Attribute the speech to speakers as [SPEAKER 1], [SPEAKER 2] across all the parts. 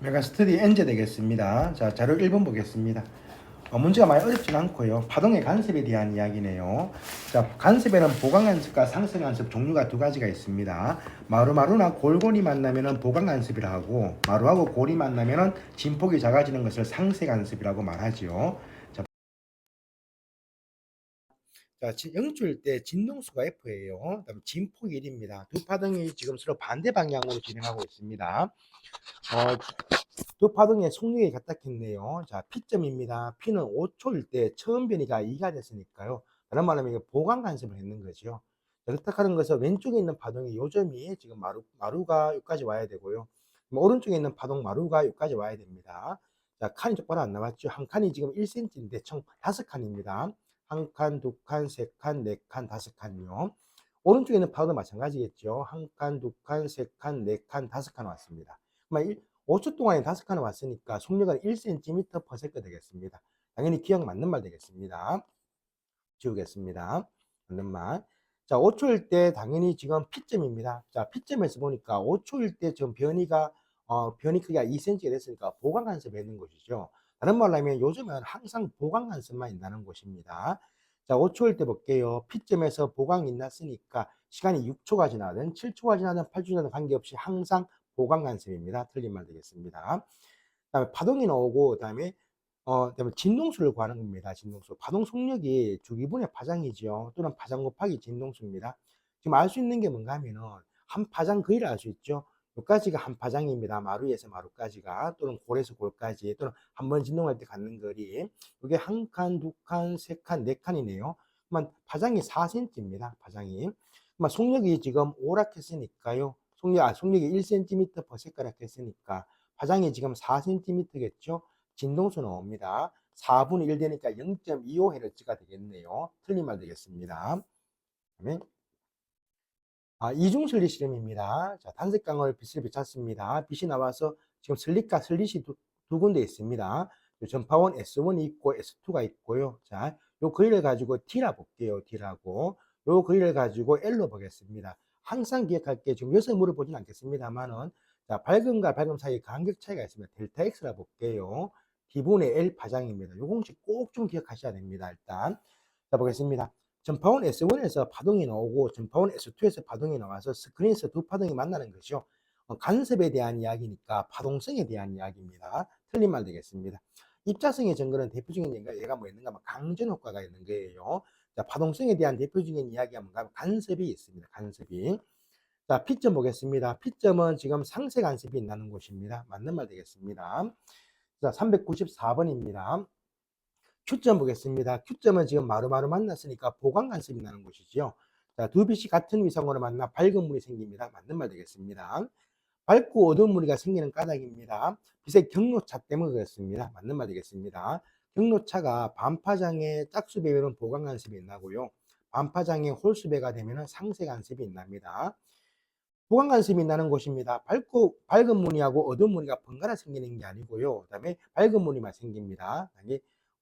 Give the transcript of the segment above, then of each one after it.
[SPEAKER 1] 메가 스터디 엔제 되겠습니다. 자, 자료 1번 보겠습니다. 어, 문제가 많이 어렵진 않고요. 파동의 간섭에 대한 이야기네요. 자, 간섭에는 보강 간섭과 상승 간섭 종류가 두 가지가 있습니다. 마루마루나 골골이 만나면은 보강 간섭이라 하고 마루하고 골이 만나면은 진폭이 작아지는 것을 상쇄 간섭이라고 말하지요. 자, 영주일 때 진동수가 F예요. 그다음 진폭이 1입니다. 두 파동이 지금 서로 반대 방향으로 진행하고 있습니다. 어, 두 파동의 속력이 같았겠네요. 자, P점입니다. P는 5초일 때 처음 변이가 2가 됐으니까요. 다른 말로 하면 이거 보강 간섭을 했는 거죠. 자, 그렇다는 것은 왼쪽에 있는 파동이 요점이 지금 마루, 마루가 여기까지 와야 되고요. 오른쪽에 있는 파동 마루가 여기까지 와야 됩니다. 자, 칸이 똑바로 안 나왔죠. 한 칸이 지금 1cm인데 총 다섯 칸입니다. 한 칸, 두 칸, 세 칸, 네 칸, 다섯 칸이요. 오른쪽에 있는 파동도 마찬가지겠죠. 한 칸, 두 칸, 세 칸, 네 칸, 다섯 칸 왔습니다. 그러면 5초 동안에 다섯 칸을 왔으니까 속력은 1cm per s 되겠습니다. 당연히 기억 맞는 말 되겠습니다. 지우겠습니다. 맞는 말. 자, 5초일 때 당연히 지금 P점입니다. 자, P점에서 보니까 5초일 때 지금 변이가, 어, 변이 크기가 2cm가 됐으니까 보강 간섭이 있는 것이죠. 다른 말로 하면 요즘은 항상 보강 간섭만 있다는 것입니다. 자, 5초일 때 볼게요. P점에서 보강이 났으니까 시간이 6초가 지나든 7초가 지나든 8초 지나든 관계없이 항상 보강 간섭입니다. 틀린 말 되겠습니다. 그다음에 파동이 나오고 그다음에 어 그다음에 진동수를 구하는 겁니다. 진동수. 파동 속력이 주기분의 파장이죠. 또는 파장 곱하기 진동수입니다. 지금 알 수 있는 게 뭔가 하면은 한 파장 거리를 알 수 있죠. 여기까지가 한 파장입니다. 마루에서 마루까지가 또는 골에서 골까지 또는 한 번 진동할 때 갖는 거리. 이게 한 칸, 두 칸, 세 칸, 네 칸이네요. 그러면 파장이 4cm입니다. 파장이. 그러면 속력이 지금 오락했으니까요. 속력, 아, 속력이 1cm per sec라고 했으니까 파장이 지금 4cm겠죠. 진동수 나옵니다. 4분의 1 되니까 0.25Hz가 되겠네요. 틀린 말 되겠습니다. 그다음에 아, 이중슬릿 실험입니다. 자, 단색강을 빛을 비쳤습니다. 빛이 나와서 지금 슬릿과 슬릿이 두, 두 군데 있습니다. 요 전파원 S1이 있고 S2가 있고요. 자, 요 거리를 가지고 T라 볼게요. T라고. 요 거리를 가지고 L로 보겠습니다. 항상 기억할 게 지금 여기서 물어보진 않겠습니다만은 자, 밝음과 밝음 사이 간격 차이가 있습니다. 델타 X라 볼게요. D분의 L 파장입니다. 요 공식 꼭 좀 기억하셔야 됩니다. 일단. 자, 보겠습니다. 전파원 S1에서 파동이 나오고 전파원 S2에서 파동이 나와서 스크린에서 두 파동이 만나는 것이죠. 어, 간섭에 대한 이야기니까 파동성에 대한 이야기입니다. 틀린 말 되겠습니다. 입자성의 증거는 대표적인 얘가 얘가 뭐 있는가 하면 강전 효과가 있는 거예요. 자, 파동성에 대한 대표적인 이야기가 뭔가 간섭이 있습니다. 간섭이. 자, P점 보겠습니다. P점은 지금 상세 간섭이 있는 곳입니다. 맞는 말 되겠습니다. 자, 394번입니다. Q점 보겠습니다. Q점은 지금 마루마루 만났으니까 보강 간섭이 나는 곳이죠. 자, 두 빛이 같은 위성으로 만나 밝은 물이 생깁니다. 맞는 말 되겠습니다. 밝고 어두운 무늬가 생기는 까닭입니다. 빛의 경로차 때문에 그렇습니다. 맞는 말 되겠습니다. 경로차가 반파장의 짝수배면은 보강 간섭이 나고요. 반파장의 홀수배가 되면은 상세 간섭이 납니다. 보강 간섭이 나는 곳입니다. 밝고 밝은 무늬하고 어두운 무늬가 번갈아 생기는 게 아니고요. 그 다음에 밝은 무늬만 생깁니다.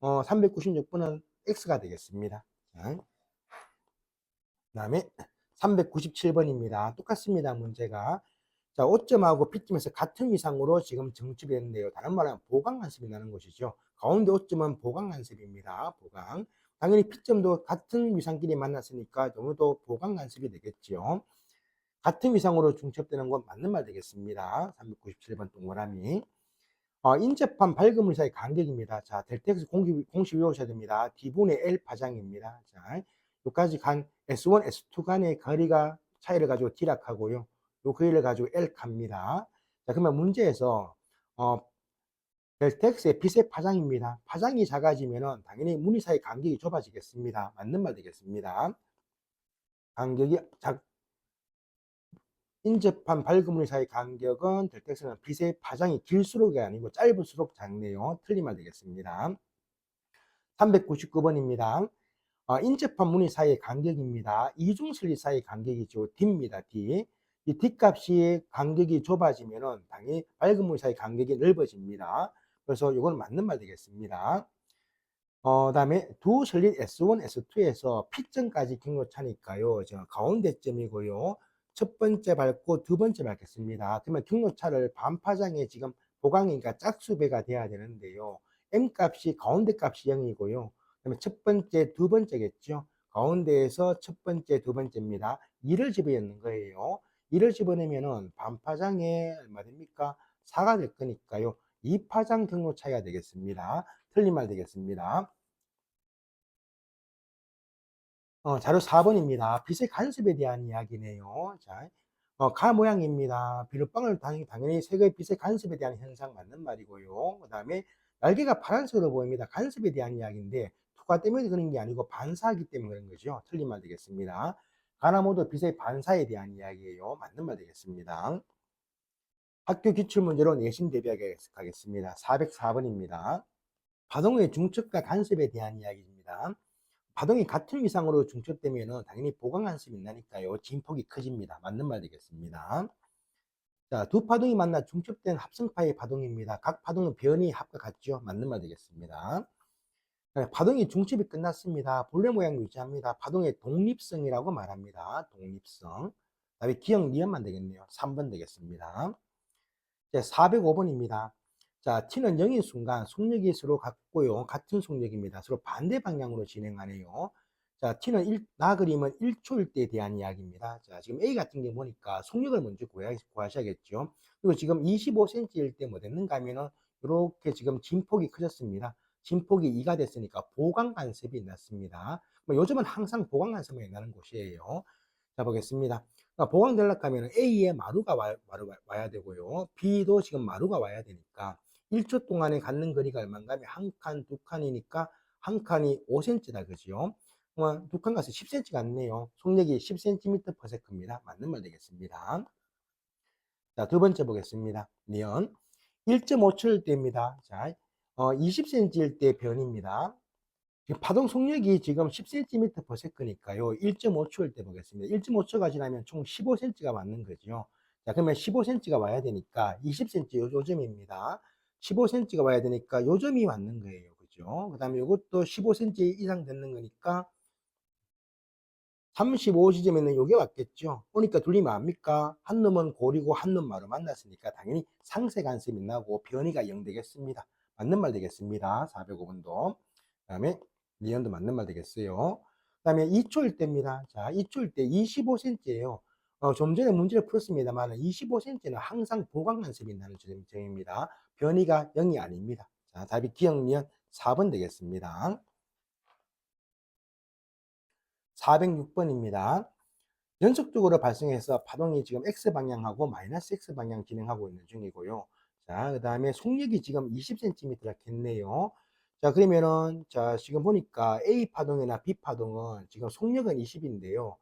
[SPEAKER 1] 어, 396번은 X가 되겠습니다. 자, 그다음에 397번입니다. 똑같습니다. 문제가. 자, 5점하고 P점에서 같은 위상으로 지금 정집이 됐는데요. 다른 말은 보강 간섭이 나는 것이죠. 가운데 5점은 보강 간섭입니다. 보강. 당연히 P점도 같은 위상끼리 만났으니까 너무도 보강 간섭이 되겠죠. 같은 위상으로 중첩되는 건 맞는 말 되겠습니다. 397번 동그라미. 어, 인접한 밝음물 사이 간격입니다. 자, 델타X 공식, 공식 외우셔야 됩니다. D분의 L 파장입니다. 자, 여기까지 간 S1, S2 간의 거리가 차이를 가지고 D락 하고요. 요 거리를 가지고 L 갑니다. 자, 그러면 문제에서 어, 델타X의 빛의 파장입니다. 파장이 작아지면은 당연히 무늬 사이 간격이 좁아지겠습니다. 맞는 말 되겠습니다. 간격이 작, 인접한 무늬 사이 간격은 델타X는 빛의 파장이 길수록이 아니고 짧을수록 작네요. 말 되겠습니다. 399번입니다. 어, 인접한 무늬 사이의 간격입니다. 이중슬릿 사이 간격이죠. D입니다. D. 이 D 값이 간격이 좁아지면은 당연히 밝은 무늬 사이 간격이 넓어집니다. 그래서 이건 맞는 말 되겠습니다. 어, 다음에 두 슬릿 S1, S2에서 P점까지 경로 차니까요. 저 가운데 점이고요. 첫 번째 밟고 두 번째 밟겠습니다. 그러면 경로차를 반파장에 지금 보강이니까 짝수배가 돼야 되는데요. M 값이 가운데 값이 0이고요. 그다음에 첫 번째, 두 번째겠죠. 가운데에서 첫 번째, 두 번째입니다. 2를 집어넣는 거예요. 2를 집어넣으면은 반파장에 얼마 됩니까? 4가 될 거니까요. 2파장 경로 차이가 되겠습니다. 틀린 말 되겠습니다. 어, 자료 4번입니다. 빛의 간섭에 대한 이야기네요. 자, 어, 가 모양입니다. 비눗방울 당연히, 색의 빛의 간섭에 대한 현상 맞는 말이고요. 그 다음에 날개가 파란색으로 보입니다. 간섭에 대한 이야기인데 투과 때문에 그런 게 아니고 반사하기 때문에 그런 거죠. 틀린 말 되겠습니다. 가나 모두 빛의 반사에 대한 이야기예요. 맞는 말 되겠습니다. 학교 기출문제로 내신 대비하겠습니다. 404번입니다. 파동의 중첩과 간섭에 대한 이야기입니다. 파동이 같은 위상으로 중첩되면 당연히 보강 간섭이 나니까요. 진폭이 커집니다. 맞는 말 되겠습니다. 자, 두 파동이 만나 중첩된 합성파의 파동입니다. 각 파동은 변이 합과 같죠. 맞는 말 되겠습니다. 네, 파동이 중첩이 끝났습니다. 본래 모양 유지합니다. 파동의 독립성이라고 말합니다. 독립성. 다음에 기억 니은만 되겠네요. 3번 되겠습니다. 자, 405번입니다. 자, t는 0인 순간 속력이 서로 같고요. 같은 속력입니다. 서로 반대 방향으로 진행하네요. 자, t는 1, 나 그림은 1초일 때에 대한 이야기입니다. 자, 지금 A 같은 게 보니까 속력을 먼저 구하, 구하셔야겠죠. 그리고 지금 25cm일 때 뭐 됐는가 하면은 이렇게 지금 진폭이 커졌습니다. 진폭이 2가 됐으니까 보강 간섭이 났습니다. 뭐 요즘은 항상 보강 간섭이 나는 곳이에요. 자, 보겠습니다. 그러니까 보강되려고 하면 A에 마루가 와, 마루 와야 되고요. B도 지금 마루가 와야 되니까 1초 동안에 갖는 거리가 얼마인가 하면 한 칸, 두 칸이니까 한 칸이 5cm다 그죠? 어, 두칸 가서 10cm 같네요. 속력이 10cm per sec입니다. 맞는 말 되겠습니다. 자, 두 번째 보겠습니다. 면 1.5초일 때입니다. 자, 어, 20cm일 때 변입니다. 파동 속력이 지금 10cm per sec니까요. 1.5초일 때 보겠습니다. 1.5초가 지나면 총 15cm가 맞는 거죠. 자, 그러면 15cm가 와야 되니까 20cm 요, 요점입니다. 15cm가 와야 되니까 요점이 맞는 거예요. 그죠? 그 다음에 이것도 15cm 이상 되는 거니까 35 지점에는 요게 왔겠죠. 그러니까 둘리면 압니까? 한 놈은 고리고 한 놈 마루 만났으니까 당연히 상세 간섭이 나고 변이가 0 되겠습니다. 맞는 말 되겠습니다. 405번도. 그 다음에 리언도 맞는 말 되겠어요. 그 다음에 2초일 때입니다. 자, 2초일 때 25cm예요. 어, 좀 전에 문제를 풀었습니다만 25cm는 항상 보강 간섭이 나는 점입니다. 변이가 0이 아닙니다. 자, 답이 기억 리언 4번 되겠습니다. 406번입니다. 연속적으로 발생해서 파동이 지금 X방향하고 마이너스 X방향 진행하고 있는 중이고요. 자, 그 다음에 속력이 지금 20cm가 겠네요. 자, 그러면은, 자, 지금 보니까 A 파동이나 B 파동은 지금 속력은 20인데요.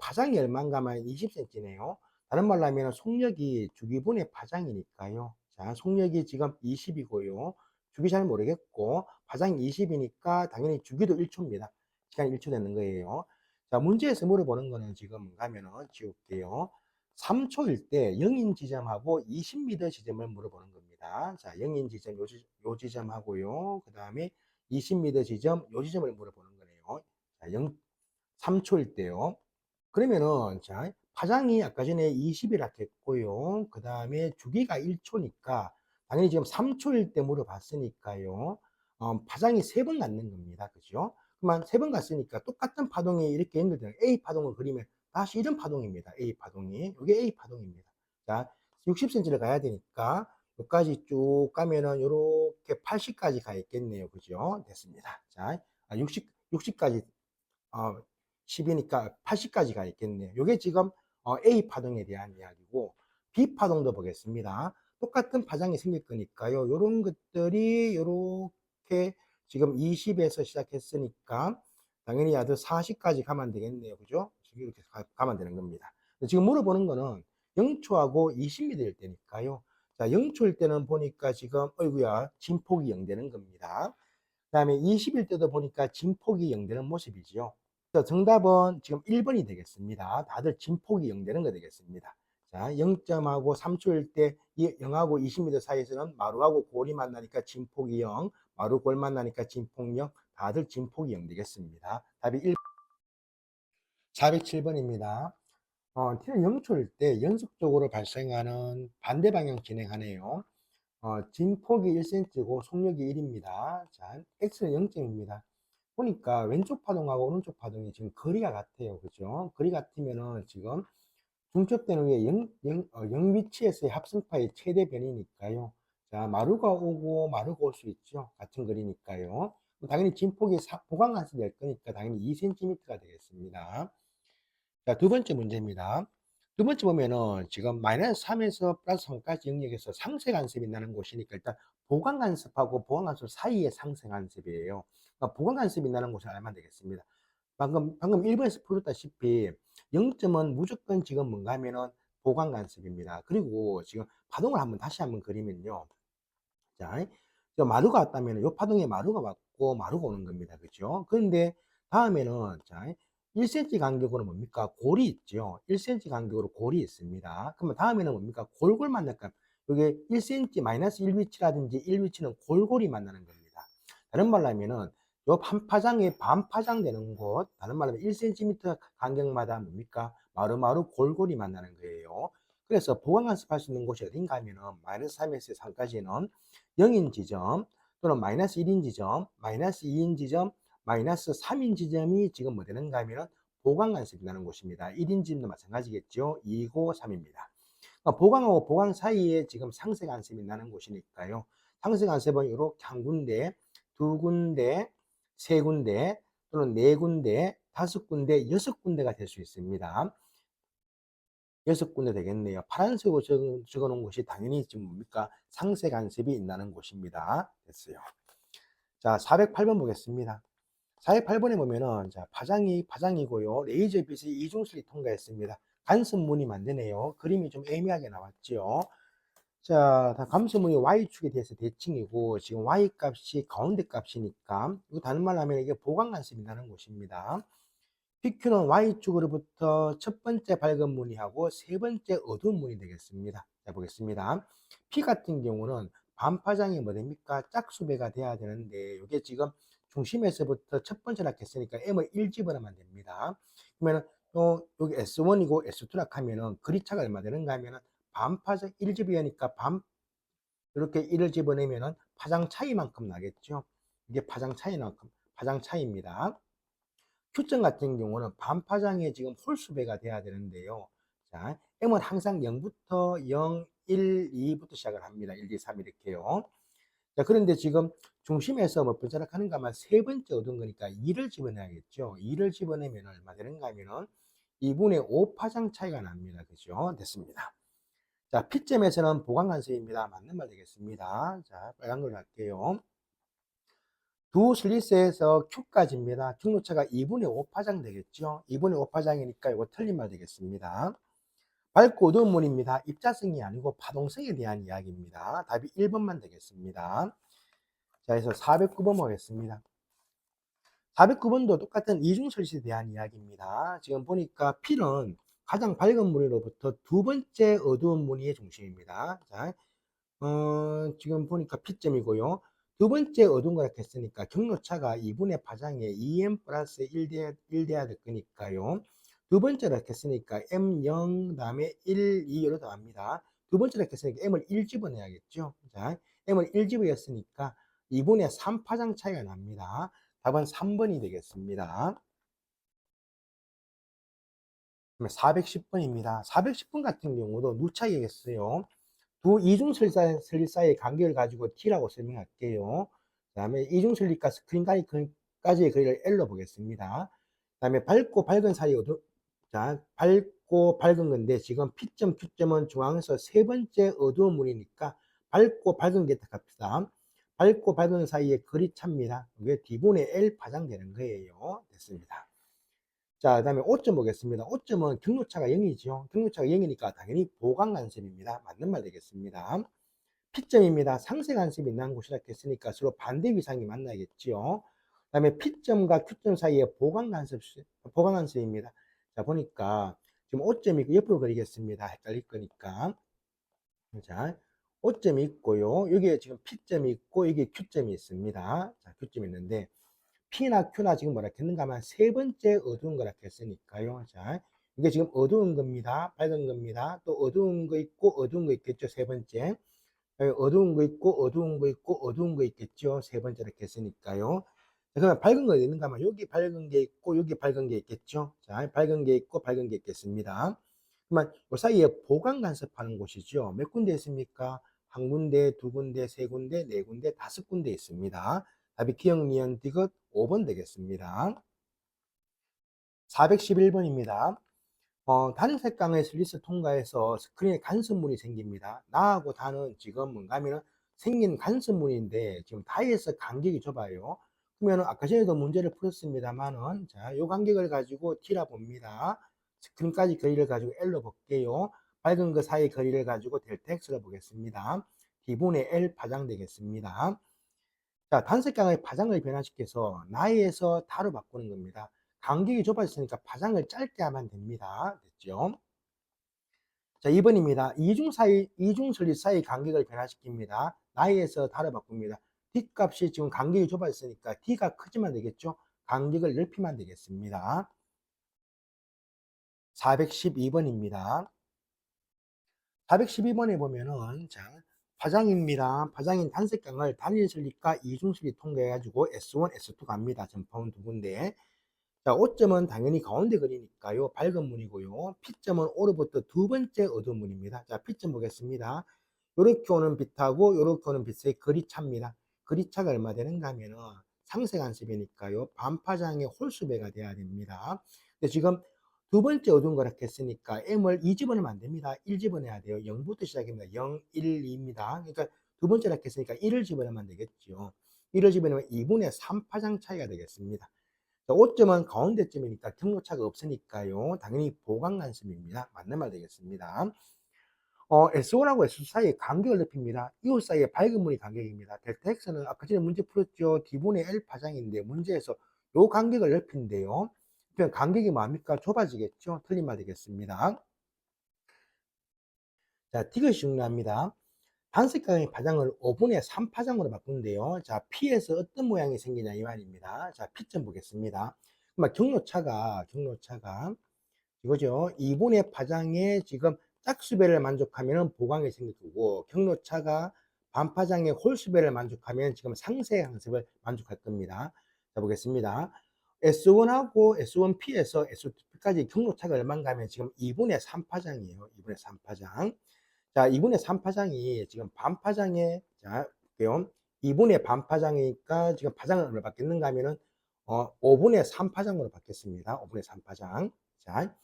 [SPEAKER 1] 파장이 얼마인가만 20cm네요. 다른 말로 하면 속력이 주기분의 파장이니까요. 자, 속력이 지금 20이고요. 주기 잘 모르겠고, 파장이 20이니까 당연히 주기도 1초입니다. 시간 1초 되는 거예요. 자, 문제에서 물어보는 거는 지금 가면은 지울게요. 3초일 때 0인 지점하고 20m 지점을 물어보는 겁니다. 자, 0인 지점 요, 지, 요 지점하고요. 그 다음에 20m 지점 요 지점을 물어보는 거네요. 자, 0, 3초일 때요. 그러면은 자, 파장이 아까 전에 20이라 했고요. 그 다음에 주기가 1초니까 당연히 지금 3초일 때 물어봤으니까요. 어, 파장이 3번 갖는 겁니다. 그죠? 그만 세번 갔으니까 똑같은 파동이 이렇게 연결되는 A 파동을 그리면 다시 이런 파동입니다. A 파동이. 이게 A 파동입니다. 자, 60cm를 가야 되니까 여기까지 쭉 가면은 이렇게 80까지 가 있겠네요. 그죠? 됐습니다. 자, 60, 아, 60까지, 어, 10이니까 80까지 가 있겠네요. 이게 지금 어, A 파동에 대한 이야기고, B 파동도 보겠습니다. 똑같은 파장이 생길 거니까요. 이런 것들이 이렇게 지금 20에서 시작했으니까 당연히 아들 40까지 가면 되겠네요. 그죠? 이렇게 가면 되는 겁니다. 지금 물어보는 거는 0초하고 20m일 때니까요. 자, 0초일 때는 보니까 지금, 어이구야, 진폭이 0 되는 겁니다. 그 다음에 20일 때도 보니까 진폭이 0 되는 모습이지요. 정답은 지금 1번이 되겠습니다. 다들 진폭이 0 되는 거 되겠습니다. 자, 0점하고 3초일 때 0하고 20m 사이에서는 마루하고 골이 만나니까 진폭이 0, 마루 골 만나니까 진폭 0, 다들 진폭이 0 되겠습니다. 답이 1. 407번입니다. 어, T는 0초일 때 연속적으로 발생하는 반대 방향 진행하네요. 어, 진폭이 1cm고 속력이 1입니다. 자, x는 0점입니다. 보니까 왼쪽 파동하고 오른쪽 파동이 지금 거리가 같아요. 그죠? 거리 같으면은 지금 중첩되는 게 0, 0, 어, 0 위치에서의 합성파의 최대 변이니까요. 자, 마루가 오고 마루가 올 수 있죠. 같은 거리니까요. 당연히 진폭이 사, 보강관수 될 거니까 당연히 2cm가 되겠습니다. 자, 두 번째 문제입니다. 두 번째 보면은 지금 마이너스 3에서 플러스 3까지 영역에서 상쇄 간섭이 나는 곳이니까 일단 보강 간섭하고 보강 간섭 사이의 상쇄 간섭이에요. 그러니까 보강 간섭이 나는 곳을 알면 되겠습니다. 방금 방금 1번에서 풀었다시피 0점은 무조건 지금 뭔가 하면은 보강 간섭입니다. 그리고 지금 파동을 한번 다시 한번 그리면요. 자, 저 마루가 왔다면 요 파동에 마루가 왔고 마루가 오는 겁니다. 그죠? 그런데 다음에는 자, 1cm 간격으로 뭡니까? 골이 있죠. 1cm 간격으로 골이 있습니다. 그러면 다음에는 뭡니까? 골골 만날 까? 이게 1cm 마이너스 1위치라든지 1위치는 골골이 만나는 겁니다. 다른 말로 하면은 요 반파장에 반파장 되는 곳, 다른 말로 하면 1cm 간격마다 뭡니까? 마루마루 골골이 만나는 거예요. 그래서 보강관습할 수 있는 곳이 어딘가 하면은 마이너스 3에서 3까지는 0인 지점 또는 마이너스 1인 지점, 마이너스 2인 지점, 마이너스 3인 지점이 지금 뭐 되는가 하면은 보강관습이 나는 곳입니다. 1인 지점도 마찬가지겠죠. 2고 3입니다. 그러니까 보강하고 보강 사이에 지금 상쇄관습이 나는 곳이니까요. 상쇄관습은 이렇게 한 군데, 두 군데, 세 군데, 또는 네 군데, 다섯 군데, 여섯 군데가 될 수 있습니다. 여섯 군데 되겠네요. 파란색으로 적어, 놓은 곳이 당연히 지금 뭡니까? 상세 간섭이 있다는 곳입니다. 됐어요. 자, 408번 보겠습니다. 408번에 보면은, 자, 파장이, 파장이고요. 레이저 빛이 이중술이 통과했습니다. 간섭문이 만드네요. 그림이 좀 애매하게 나왔죠. 자, 다 감소문이 Y축에 대해서 대칭이고, 지금 Y 값이 가운데 값이니까, 이거 다른 말로 하면 이게 보강 간섭이 나는 곳입니다. PQ는 Y축으로부터 첫 번째 밝은 무늬하고 세 번째 어두운 무늬 되겠습니다. 자, 보겠습니다. P 같은 경우는 반파장이 뭐 됩니까? 짝수배가 돼야 되는데, 이게 지금 중심에서부터 첫 번째라 했으니까 M을 1 집어넣으면 됩니다. 그러면 또 여기 S1이고 S2라 하면은 거리차가 얼마 되는가 하면은 반파장 1 집이니까 반 이렇게 1을 집어내면은 파장 차이만큼 나겠죠. 이게 파장 차이만큼 파장 차이입니다. Q점 같은 경우는 반파장에 지금 홀수배가 돼야 되는데요. 자, M은 항상 0부터 0, 1, 2부터 시작을 합니다. 1, 2, 3 이렇게요. 자, 그런데 지금 중심에서 뭐 번쩍하는가 하면 세 번째 얻은 거니까 2를 집어내야겠죠. 2를 집어내면 얼마 되는가 하면은 2분의 5파장 차이가 납니다. 그죠? 됐습니다. 자, P점에서는 보강관습입니다. 맞는 말 되겠습니다. 자, 빨간 걸 할게요. 두 슬리스에서 Q까지입니다. 중로차가 2분의 5파장 되겠죠. 2분의 5파장이니까 이거 틀린 말 되겠습니다. 밝고 어두운 문입니다. 입자성이 아니고 파동성에 대한 이야기입니다. 답이 1번만 되겠습니다. 자, 그래서 409번 보겠습니다. 409번도 똑같은 이중설시에 대한 이야기입니다. 지금 보니까 P는 가장 밝은 무늬로부터 두 번째 어두운 무늬의 중심입니다. 자, 어, 지금 보니까 P점이고요. 두 번째 어두운 거라 했으니까 경로차가 2분의 파장에 2m 플러스 1 돼야, 1 돼야 될 거니까요. 두 번째로 했으니까 M0 다음에 1, 2로 더합니다. 두 번째로 했으니까 M을 1 집어내야겠죠. 자, M을 1 집어였으니까 2분의 3파장 차이가 납니다. 답은 3번이 되겠습니다. 410번입니다. 410번 같은 경우도 누차이겠어요. 두 이중설사 사이의 관계를 가지고 T라고 설명할게요. 그 다음에 이중설리과 스크린까지의 거리를 L로 보겠습니다. 그 다음에 밝고 밝은 사이 어두, 자, 밝고 밝은 건데 지금 P점, Q점은 중앙에서 세 번째 어두운 물이니까 밝고 밝은 게 딱합니다. 밝고 밝은 사이의 거리 차입니다. 이게 D분의 L 파장되는 거예요. 됐습니다. 자, 그 다음에 5점 보겠습니다. 5점은 경로차가 0이죠. 경로차가 0이니까 당연히 보강 간섭입니다. 맞는 말 되겠습니다. P점입니다. 상세 간섭이 있는 곳이라 했으니까 서로 반대 위상이 만나겠죠. 그 다음에 P점과 Q점 사이에 보강 간섭, 보강 간섭입니다. 자, 보니까 지금 5점이 옆으로 그리겠습니다. 헷갈릴 거니까. 자, 5점이 있고요. 여기에 지금 P점이 있고, 여기에 Q점이 있습니다. 자, Q점이 있는데, P나 Q나 지금 뭐라 했는가 하면 세 번째 어두운 거라 했으니까요. 자, 이게 지금 어두운 겁니다. 밝은 겁니다. 또 어두운 거 있고 어두운 거 있겠죠. 세 번째. 여기 어두운 거 있고 어두운 거 있고 어두운 거 있겠죠. 세 번째 이렇게 했으니까요. 자, 그러면 밝은 거 있는가 하면 여기 밝은 게 있고 여기 밝은 게 있겠죠. 자, 밝은 게 있고 밝은 게 있겠습니다. 그러면 그 사이에 보강 간섭하는 곳이죠. 몇 군데 있습니까? 한 군데, 두 군데, 세 군데, 네 군데, 다섯 군데 있습니다. 기억, 니은, 디귿 5번 되겠습니다. 411번입니다. 어, 단색 강의 슬리스 통과해서 스크린에 간섭문이 생깁니다. 나하고 다는 지금 뭔가 하면은 생긴 간섭문인데 지금 다이에서 간격이 좁아요. 그러면 아까 전에도 문제를 풀었습니다만은 자, 요 간격을 가지고 T라 봅니다. 스크린까지 거리를 가지고 L로 볼게요. 밝은 그 사이 거리를 가지고 델타 X로 보겠습니다. D분의 L 파장 되겠습니다. 자, 단색강의 파장을 변화시켜서 나이에서 다로 바꾸는 겁니다. 간격이 좁아졌으니까 파장을 짧게 하면 됩니다. 됐죠? 자, 2번입니다. 이중 사이, 이중 설립 사이 간격을 변화시킵니다. 나이에서 다로 바꿉니다. D 값이 지금 간격이 좁아졌으니까 D가 크지만 되겠죠? 간격을 넓히면 되겠습니다. 412번입니다. 412번에 보면은, 자, 파장입니다. 파장인 단색강을 단일 설립과 이중 설립 통과해가지고 S1, S2 갑니다. 전파원 두 군데. 자, O점은 당연히 가운데 그리니까요. 밝은 문이고요. P점은 오로부터 두 번째 어두운 문입니다. 자, P점 보겠습니다. 요렇게 오는 빛하고 요렇게 오는 빛의 거리 차입니다. 거리 차가 얼마 되는가 하면은 상세 간섭이니까요. 반파장의 홀수배가 돼야 됩니다. 근데 지금 두 번째 어두운 거라 했으니까 M을 2 집어넣으면 안 됩니다. 1 집어넣어야 돼요. 0부터 시작입니다. 0, 1, 2입니다. 그러니까 두 번째라 했으니까 1을 집어넣으면 되겠죠. 1을 집어넣으면 2분의 3파장 차이가 되겠습니다. 5점은 가운데점이니까 경로차가 없으니까요. 당연히 보강간섭입니다. 맞는 말 되겠습니다. 어, S1하고 S2 사이의 간격을 넓힙니다. 이웃 사이의 밝은 문이 간격입니다. 델타 X는 아까 전에 문제 풀었죠. D분의 L 파장인데 문제에서 요 간격을 넓힌대요. 그럼 간격이 뭡니까? 좁아지겠죠? 틀린 말 되겠습니다. 자, 디귿이 중요합니다. 단색강의 파장을 5분의 3파장으로 바꾼대요. 자, P에서 어떤 모양이 생기냐 이 말입니다. 자, P점 보겠습니다. 그러면 경로차가, 경로차가 이거죠. 2분의 파장에 지금 짝수배를 만족하면 보강이 생길 거고, 경로차가 반파장의 홀수배를 만족하면 지금 상세 강습을 만족할 겁니다. 자, 보겠습니다. S1하고 S1P에서 S2P까지 경로차가 얼마인가 하면 지금 2분의 3파장이에요. 2분의 3파장. 자, 2분의 3파장이 지금 반파장에, 자, 볼게요. 2분의 반파장이니까 지금 파장을 얼마 바뀌는가 하면은, 어, 5분의 3파장으로 바뀌었습니다. 5분의 3파장. 자,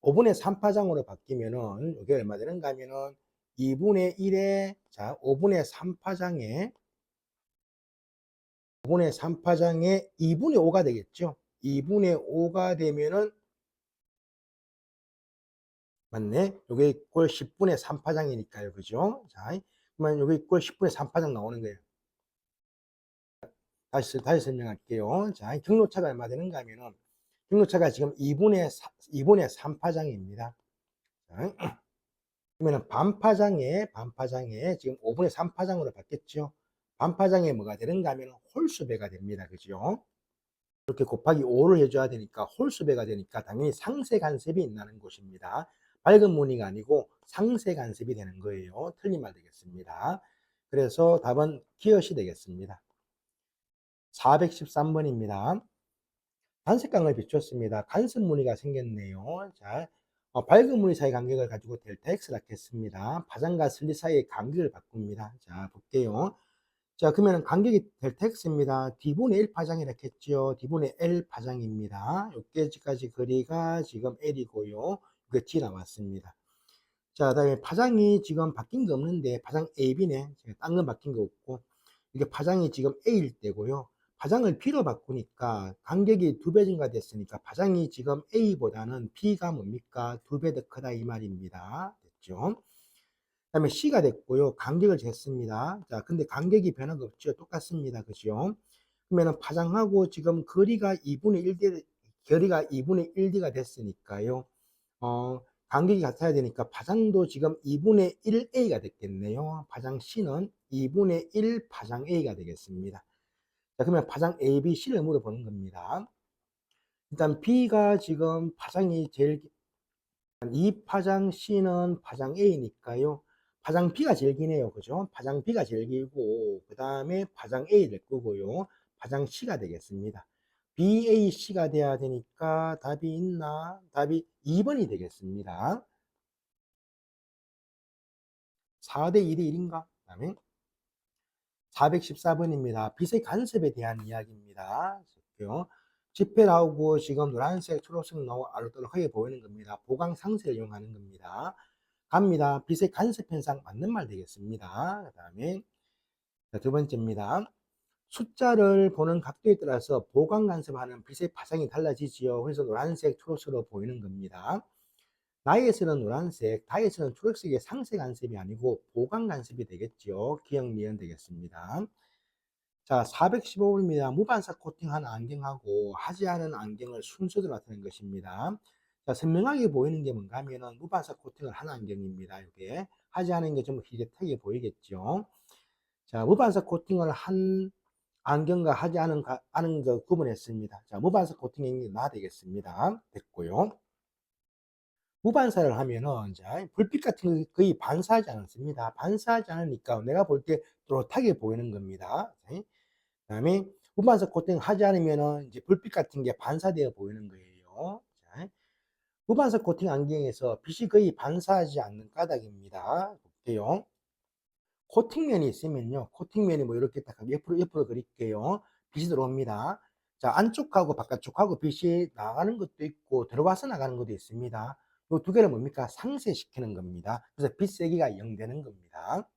[SPEAKER 1] 5분의 3파장으로 바뀌면은, 이게 얼마 되는가 하면은, 2분의 1에, 자, 5분의 3파장에, 5분의 3파장에 2분의 5가 되겠죠. 2분의 5가 되면은, 맞네. 요게 이꼴 10분의 3파장이니까요. 그죠? 자, 그러면 요게 이꼴 10분의 3파장 나오는 거예요. 다시, 다시 설명할게요. 자, 경로차가 얼마 되는가 하면은, 경로차가 지금 2분의, 4, 2분의 3파장입니다. 자, 그러면은 반파장에, 반파장에 지금 5분의 3파장으로 바뀌었죠. 반파장에 뭐가 되는가 하면 홀수배가 됩니다. 그죠? 이렇게 곱하기 5를 해줘야 되니까 홀수배가 되니까 당연히 상세 간섭이 있다는 곳입니다. 밝은 무늬가 아니고 상세 간섭이 되는 거예요. 틀린 말 되겠습니다. 그래서 답은 기엇이 되겠습니다. 413번입니다. 단색강을 비추었습니다. 간섭 무늬가 생겼네요. 자, 어, 밝은 무늬 사이 간격을 가지고 델타 X라 했습니다. 파장과 슬릿 사이의 간격을 바꿉니다. 자, 볼게요. 자, 그러면 간격이 델타 X입니다. D분의 1 파장이라 했죠. D분의 L 파장입니다. 여기까지 거리가 지금 L이고요. 이거 T 나왔습니다. 자, 다음에 파장이 지금 바뀐 게 없는데, 파장 AB네. 딴건 바뀐 거 없고, 이게 파장이 지금 A일 때고요. 파장을 B로 바꾸니까 간격이 두 배 증가됐으니까 파장이 지금 A보다는 B가 뭡니까? 두 배 더 크다 이 말입니다. 됐죠? 그 다음에 C가 됐고요. 간격을 쟀습니다. 자, 근데 간격이 변화가 없죠. 똑같습니다. 그죠? 그러면은 파장하고 지금 거리가 2분의 1D, 거리가 2분의 1D가 됐으니까요. 어, 간격이 같아야 되니까 파장도 지금 2분의 1A가 됐겠네요. 파장 C는 2분의 1 파장 A가 되겠습니다. 자, 그러면 파장 A, B, C를 물어보는 겁니다. 일단 B가 지금 파장이 제일 이 파장 C는 파장 A니까요. 파장 B가 제일 기네요. 그죠? 파장 B가 제일 길고, 그 다음에 파장 A 될 거고요. 파장 C가 되겠습니다. BAC가 돼야 되니까 답이 있나? 답이 2번이 되겠습니다. 4대 2대 1인가? 그 다음에 414번입니다. 빛의 간섭에 대한 이야기입니다. 집회 나오고 지금 노란색, 초록색 나오고 알록달록하게 보이는 겁니다. 보강 상세를 이용하는 겁니다. 갑니다. 빛의 간섭 현상 맞는 말 되겠습니다. 그 다음에 두 번째입니다. 숫자를 보는 각도에 따라서 보강 간섭하는 빛의 파장이 달라지지요. 그래서 노란색, 초록색으로 보이는 겁니다. 나에서는 노란색, 다에서는 초록색의 상세 간섭이 아니고 보강 간섭이 되겠죠. 기억 미연 되겠습니다. 자, 415번입니다. 무반사 코팅한 안경하고 하지 않은 안경을 순서대로 나타낸 것입니다. 자, 선명하게 보이는 게 뭔가 하면은 무반사 코팅을 한 안경입니다. 이게 하지 않은 게 좀 희get하게 보이겠죠. 자, 무반사 코팅을 한 안경과 하지 않은, 가- 않은 거 구분했습니다. 자, 무반사 코팅이 나 되겠습니다. 됐고요. 무반사를 하면은 이제 불빛 같은 거 거의 반사하지 않습니다. 반사하지 않으니까 내가 볼 때 또렷하게 보이는 겁니다. 그 다음에 무반사 코팅 하지 않으면은 이제 불빛 같은 게 반사되어 보이는 거예요. 자, 무반사 코팅 안경에서 빛이 거의 반사하지 않는 까닭입니다. 볼게요. 코팅면이 있으면요. 코팅면이 뭐 이렇게 딱 옆으로 옆으로 그릴게요. 빛이 들어옵니다. 자, 안쪽하고 바깥쪽하고 빛이 나가는 것도 있고 들어와서 나가는 것도 있습니다. 이 두 개를 뭡니까? 상쇄시키는 겁니다. 그래서 빛 세기가 0 되는 겁니다.